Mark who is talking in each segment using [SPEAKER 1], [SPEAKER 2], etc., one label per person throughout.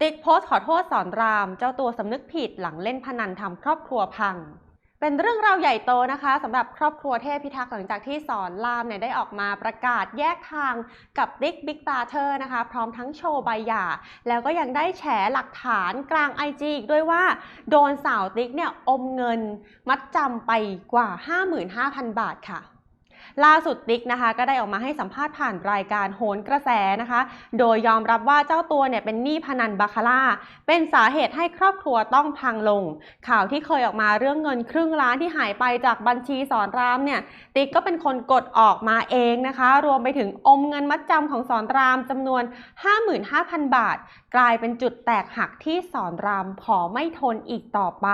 [SPEAKER 1] ติ๊กโพสต์ขอโทษสอนราม เจ้าตัวสำนึกผิดหลังเล่นพนันทำครอบครัวพัง เป็นเรื่องราวใหญ่โตนะคะสำหรับครอบครัวเทพพิทักษ์หลังจากที่สอนรามเนี่ยได้ออกมาประกาศแยกทางกับติ๊กบิ๊กบาเธอนะคะ พร้อมทั้งโชว์ใบหย่า แล้วก็ยังได้แฉหลักฐานกลาง IG อีกด้วยว่าโดนสาวติ๊กเนี่ยอมเงินมัดจำไปกว่า 55,000 บาทค่ะ ล่าสุดติ๊กนะคะ ก็ได้ออกมาให้สัมภาษณ์ผ่านรายการโหนกระแสนะคะ โดยยอมรับว่าเจ้าตัวเนี่ยเป็นหนี้พนันบาคาร่า เป็นสาเหตุให้ครอบครัวต้องพังลง ข่าวที่เคยออกมาเรื่องเงินครึ่งล้านที่หายไปจากบัญชีสอนรามเนี่ยติ๊กก็เป็นคนกดออกมาเองนะคะ รวมไปถึงอมเงินมัดจำของสอนรามจำนวน 55,000 บาท กลายเป็นจุดแตกหักที่สอนรามขอไม่ทนอีกต่อไป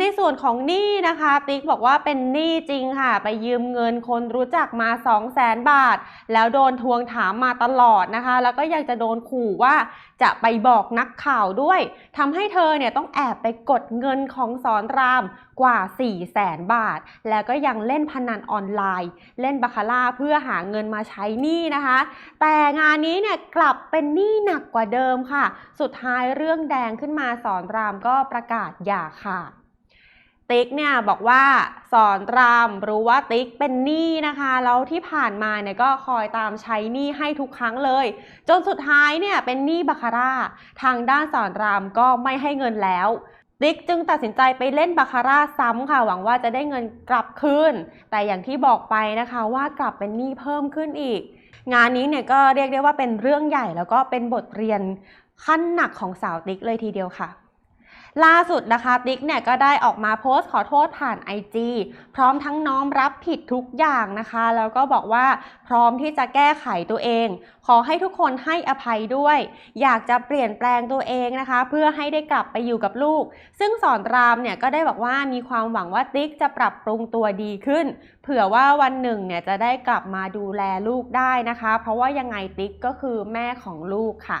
[SPEAKER 1] ในส่วนของหนี้นะคะ ติ๊กบอกว่าเป็นหนี้จริงค่ะ ไปยืมเงินคนรู้จักมา 2 0 0แสนบาท แล้วโดนทวงถามมาตลอดนะคะ แล้วก็ยังจะโดนขู่ว่าจะไปบอกนักข่าวด้วยทำให้เธอเนี่ยต้องแอบไปกดเงินของสอนรามกว่า 4 0 0แสนบาท แล้วก็ยังเล่นพนันออนไลน์ เล่นบาคาร่าเพื่อหาเงินมาใช้หนี้นะคะ แต่งานนี้เนี่ยกลับเป็นหนี้หนักกว่าเดิมค่ะ สุดท้ายเรื่องแดงขึ้นมาสอนรามก็ประกาศหย่าขาด ติ๊กเนี่ยบอกว่าสอนรามรู้ว่าติ๊กเป็นหนี้นะคะ แล้วที่ผ่านมาเนี่ยก็คอยตามใช้หนี้ให้ทุกครั้งเลย จนสุดท้ายเนี่ยเป็นหนี้บาคาร่า ทางด้านสอนรามก็ไม่ให้เงินแล้ว ติ๊กจึงตัดสินใจไปเล่นบาคาร่าซ้ำค่ะ หวังว่าจะได้เงินกลับคืน แต่อย่างที่บอกไปนะคะว่ากลับเป็นหนี้เพิ่มขึ้นอีก งานนี้เนี่ยก็เรียกได้ว่าเป็นเรื่องใหญ่แล้วก็เป็นบทเรียนขั้นหนักของสาวติ๊กเลยทีเดียวค่ะ ล่าสุดนะคะติ๊กเนี่ยก็ได้ออกมาโพสต์ขอโทษผ่าน IG พร้อมทั้งน้อมรับผิดทุกอย่างนะคะ แล้วก็บอกว่าพร้อมที่จะแก้ไขตัวเอง ขอให้ทุกคนให้อภัยด้วย อยากจะเปลี่ยนแปลงตัวเองนะคะ เพื่อให้ได้กลับไปอยู่กับลูก ซึ่งสอนรามเนี่ยก็ได้บอกว่ามีความหวังว่าติ๊กจะปรับปรุงตัวดีขึ้น เผื่อว่าวันหนึ่งเนี่ยจะได้กลับมาดูแลลูกได้นะคะ เพราะว่ายังไงติ๊กก็คือแม่ของลูกค่ะ